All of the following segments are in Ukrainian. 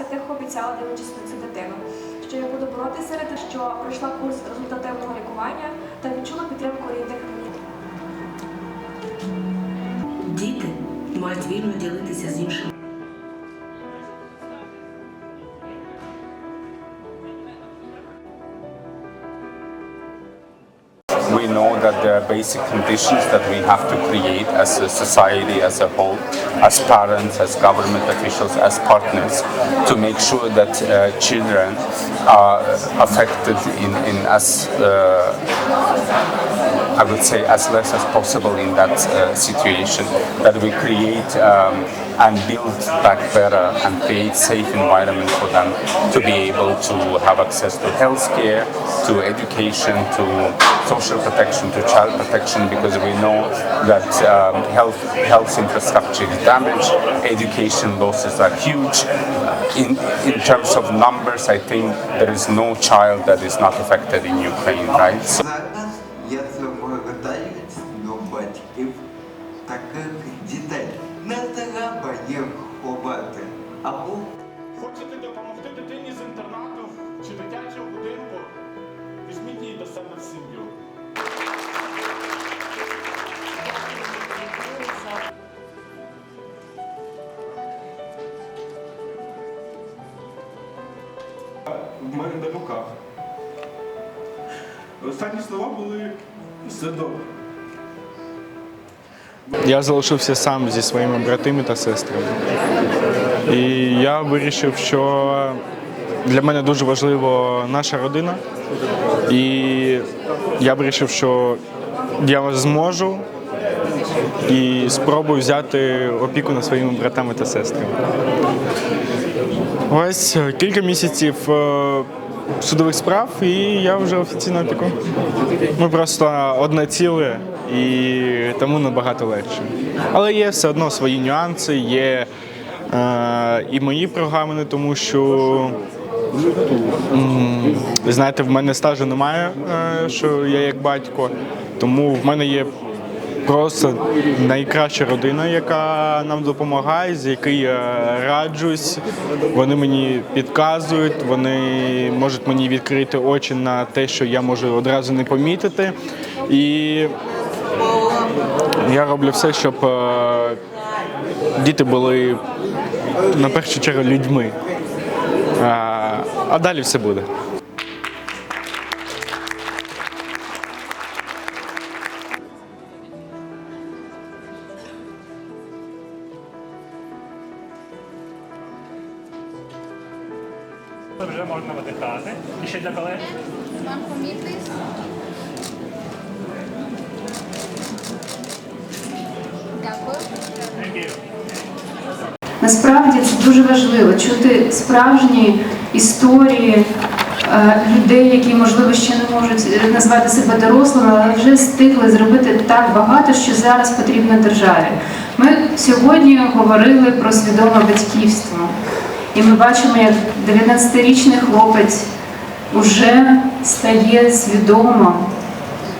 святих обіцяла дивлячись на цю дитину, що я буду боротися серед тих, що пройшла курс результативного лікування та відчула підтримку рідних мені. Діти мають вільно ділитися з іншими. We know that there are basic conditions that we have to create as a society as a whole, as parents, as government officials, as partners, to make sure that uh, children are affected in, in as uh, I would say as less as possible in that uh, situation. That we create um, and build back better and create safe environment for them to be able to have access to healthcare, to education, to social protection, to child protection, because we know that um, health health infrastructure is damaged, education losses are huge. In in terms of numbers, I think there is no child that is not affected in Ukraine, right? So Візьміть її в сім'ю. В мене на руках. Останні слова були все добре. Я залишився сам зі своїми братами та сестрами. І я вирішив, що для мене дуже важлива наша родина. І я вирішив, що я зможу і спробую взяти опіку над своїми братами та сестрами. Ось е, кілька місяців е, судових справ, і я вже офіційно опіку. Ми просто одне ціле і тому набагато легше. Але є все одно свої нюанси, є е, і мої програмини, тому що ви знаєте, в мене стажу немає, е, що я як батько, тому в мене є просто найкраща родина, яка нам допомагає, з якою я раджусь. Вони мені підказують, вони можуть мені відкрити очі на те, що я можу одразу не помітити. І я роблю все, щоб е, діти були на першу чергу людьми. А, далі все буде. Вже можна видихати. І ще для колег. Вам помітись? Насправді це дуже важливо чути справжні історії е, людей, які можливо ще не можуть е, назвати себе дорослими, але вже встигли зробити так багато, що зараз потрібно державі. Ми сьогодні говорили про свідоме батьківство, і ми бачимо, як 19-річний хлопець уже стає свідомо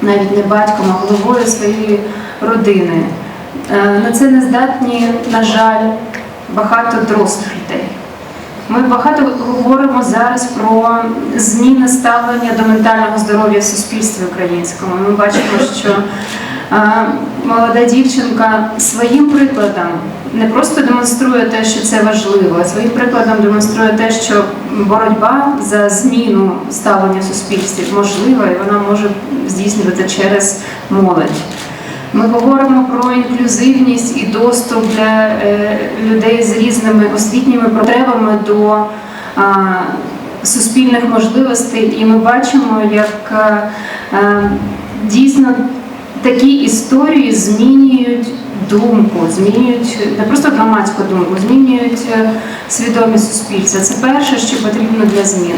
навіть не батьком, а головою своєї родини. Е, На це не здатні, на жаль, багато дорослих людей. Ми багато говоримо зараз про зміни ставлення до ментального здоров'я в суспільстві українському. Ми бачимо, що е, молода дівчинка своїм прикладом не просто демонструє те, що це важливо, а своїм прикладом демонструє те, що боротьба за зміну ставлення в суспільстві можлива, і вона може здійснювати через молодь. Ми говоримо про інклюзивність і доступ для е, людей з різними освітніми потребами до суспільних можливостей, і ми бачимо, як е, е, дійсно такі історії змінюють думку, змінюють не просто громадську думку, змінюють свідомість суспільства. Це перше, що потрібно для змін.